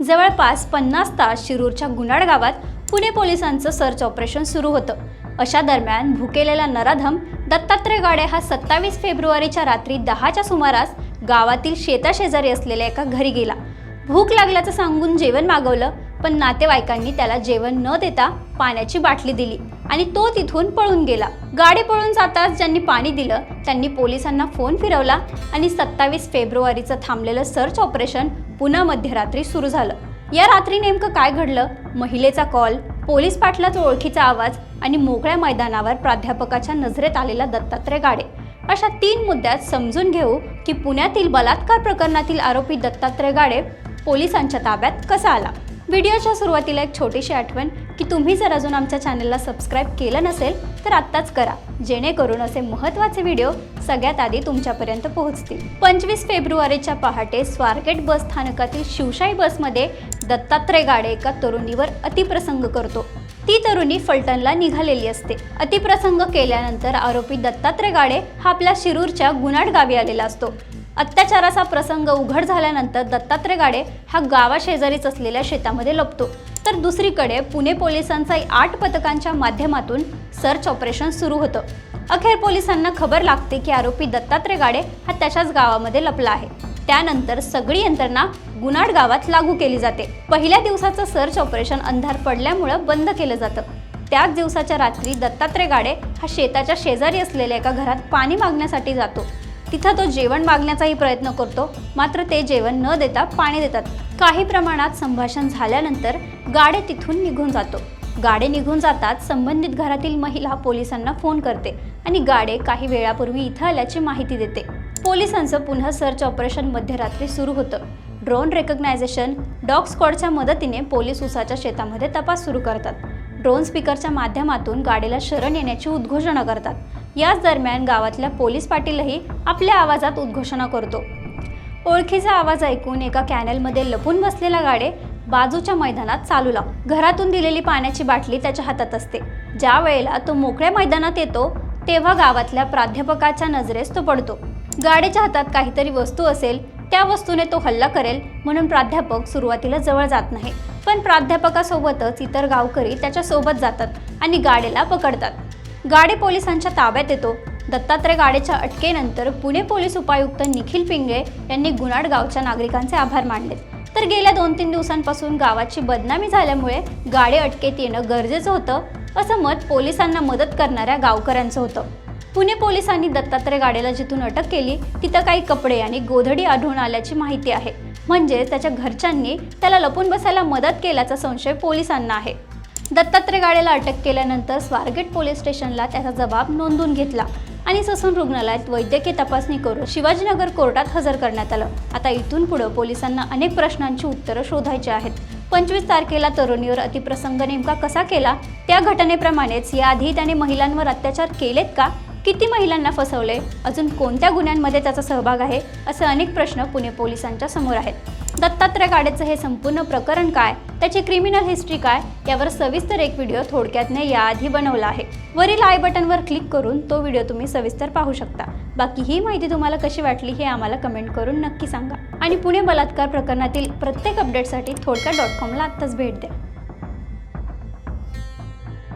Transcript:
जवळपास पन्नास तास शिरूरच्या गुन्हाड गावात पुणे पोलिसांचं सर्च ऑपरेशन सुरू होतं. अशा दरम्यान भुकेलेला नराधम दत्तात्रय गाडे हा सत्तावीस फेब्रुवारीच्या रात्री दहाच्या सुमारास गावातील शेताशेजारी असलेल्या एका घरी गेला. भूक लागल्याचं सांगून जेवण मागवलं पण नातेवाईकांनी त्याला जेवण न देता पाण्याची बाटली दिली. आणि तो तिथून पळून गेला. गाडी पळून जाताच ज्यांनी पाणी दिलं त्यांनी पोलिसांना फोन फिरवला आणि सत्तावीस फेब्रुवारीचं थांबलेलं सर्च ऑपरेशन पुन्हा मध्यरात्री सुरू झालं. या रात्री नेमकं काय घडलं? महिलेचा कॉल पोलीस पाटलाचा ओळखीचा आवाज आणि मोकळ्या मैदानावर प्राध्यापकाच्या नजरेत आलेला दत्तात्रय गाडे. अशा तीन मुद्द्यात समजून घेऊ की पुण्यातील बलात्कार प्रकरणातील आरोपी दत्तात्रय गाडे पोलिसांच्या ताब्यात कसा आला? व्हिडिओच्या सुरुवातीला एक छोटीशी आठवण की तुम्ही जर अजून आमच्या चॅनलला सबस्क्राईब केलं नसेल तर आत्ताच करा. जेणेकरून असे महत्त्वाचे व्हिडिओ सगळ्यात आधी तुमच्यापर्यंत पोहोचतील. पंचवीस फेब्रुवारीच्या पहाटे स्वारगेट बस स्थानकातील शिवशाही बसमध्ये दत्तात्रय गाडे एका तरुणीवर अतिप्रसंग करतो. ती तरुणी फलटणला निघालेली असते. अतिप्रसंग केल्यानंतर आरोपी दत्तात्रय गाडे हा आपल्या शिरूरच्या गुनाड गावी आलेला असतो. अत्याचाराचा प्रसंग उघड झाल्यानंतर दत्तात्रय गाडे हा गावाशेजारीच असलेल्या शेतामध्ये लपतो. तर दुसरीकडे पुणे पोलिसांचा आठ पथकांच्या माध्यमातून सर्च ऑपरेशन सुरू होतं. अखेर पोलिसांना खबर लागते की आरोपी दत्तात्रय गाडे हा त्याच्याच गावामध्ये लपला आहे. त्यानंतर सगळी यंत्रणा गुनाड गावात लागू केली जाते. पहिल्या दिवसाचं सर्च ऑपरेशन अंधार पडल्यामुळं बंद केलं जातं. त्याच दिवसाच्या रात्री दत्तात्रय गाडे हा शेताच्या शेजारी असलेल्या एका घरात पाणी मागण्यासाठी जातो. तिथं तो जेवण मागण्याचाही प्रयत्न करतो मात्र ते जेवण न देता पाणी देतात. काही प्रमाणात संभाषण झाल्यानंतर गाडे तिथून निघून जातो. गाडे निघून जातात संबंधित घरातील महिला पोलिसांना फोन करते आणि गाडे काही वेळापूर्वी इथं आल्याची माहिती देते. पोलिसांचं पुन्हा सर्च ऑपरेशन मध्यरात्री सुरू होतं. ड्रोन रेकग्नायझेशन डॉग स्क्वॉडच्या मदतीने पोलीस उसाच्या शेतामध्ये तपास सुरू करतात. ड्रोन स्पीकरच्या माध्यमातून गाडीला शरण येण्याची उद्घोषणा करतात. याच दरम्यान गावातल्या पोलीस पाटीलही आपल्या आवाजात उद्घोषणा करतो. ओळखीचा आवाज ऐकून एका कॅनलमध्ये लपून बसलेला गाडे बाजूच्या मैदानात चालू लाव. घरातून दिलेली पाण्याची बाटली त्याच्या हातात असते. ज्या वेळेला तो मोकळ्या मैदानात येतो तेव्हा गावातल्या प्राध्यापकाच्या नजरेस तो पडतो. गाडीच्या हातात काहीतरी वस्तू असेल त्या वस्तूने तो हल्ला करेल म्हणून प्राध्यापक सुरुवातीला जवळ जात नाही. पण प्राध्यापकासोबतच इतर गावकरी त्याच्या सोबत जातात आणि गाडीला पकडतात. गाडी पोलिसांच्या ताब्यात येतो. दत्तात्रय गाडेच्या अटकेनंतर पुणे पोलीस उपायुक्त निखिल पिंगळे यांनी गुनाड गावच्या नागरिकांचे आभार मानले तर गेल्या दोन तीन दिवसांपासून गावाची बदनामी झाल्यामुळे गाडी अटकेत येणं गरजेचं होतं असं मत पोलिसांना मदत करणाऱ्या गावकऱ्यांचं होतं. पुणे पोलिसांनी दत्तात्रय गाडेला जिथून अटक केली तिथं काही कपडे आणि गोधडी आढळून आल्याची माहिती आहे. म्हणजे त्याच्या घरच्यांनी त्याला लपून बसायला मदत केल्याचा संशय पोलिसांना आहे. दत्तात्रय गाडेला अटक केल्यानंतर स्वारगेट पोलीस स्टेशनला त्याचा जबाब नोंदवून घेतला आणि ससून रुग्णालयात वैद्यकीय तपासणी करून शिवाजीनगर कोर्टात हजर करण्यात आलं. आता इथून पुढं पोलिसांना अनेक प्रश्नांची उत्तरं शोधायची आहेत. पंचवीस तारखेला तरुणीवर अतिप्रसंग नेमका कसा केला? त्या घटनेप्रमाणेच याआधी त्याने महिलांवर अत्याचार केलेत का? किती महिलांना फसवले? अजून कोणत्या गुन्ह्यांमध्ये त्याचा सहभाग आहे? असे अनेक प्रश्न पुणे पोलिसांच्या समोर आहेत. दत्तात्रय गाडेचं हे संपूर्ण प्रकरण काय? त्याची क्रिमिनल हिस्ट्री काय? यावर सविस्तर एक व्हिडिओ थोडक्यातने याआधी बनवला आहे. वरील आय बटनवर क्लिक करून तो व्हिडिओ तुम्ही सविस्तर पाहू शकता. बाकी ही माहिती तुम्हाला कशी वाटली हे आम्हाला कमेंट करून नक्की सांगा. आणि पुणे बलात्कार प्रकरणातील प्रत्येक अपडेटसाठी थोडक्या डॉट कॉमला आत्ताच भेट द्या.